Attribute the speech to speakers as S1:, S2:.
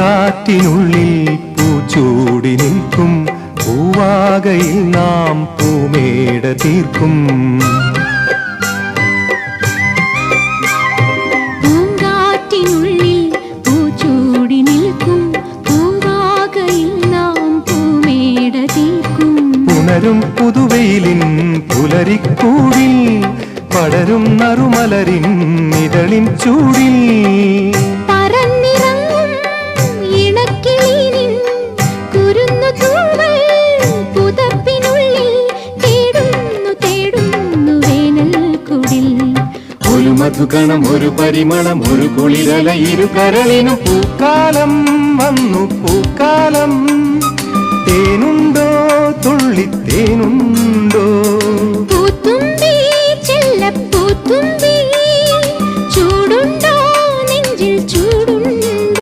S1: പൂങ്കാറ്റിനുള്ളിൽ പൂച്ചൂടി നിൽക്കും. പൂവാകയിൽ നാം പൂമേട തീർക്കും.
S2: പൂങ്കാറ്റിനുള്ളിൽ പൂച്ചൂടി നിൽക്കും. പൂവാകയിൽ നാം പൂമേട തീർക്കും.
S1: പുണരും പുതുവെയിലിൻ പുലരിക്കൂടിൽ പടരും നറുമലരിൻ ഇതളിൻ ചൂടിൽ.
S2: മധുഗണം
S1: ഒരു പരിമളം ഒരു കുളിരല ഇരു കരളിനും പൂക്കാലം വന്നു പൂക്കാലം. തേനുണ്ടോ തുള്ളി
S2: തേനുണ്ടോ ചൂടുണ്ടോ നെഞ്ചിൽ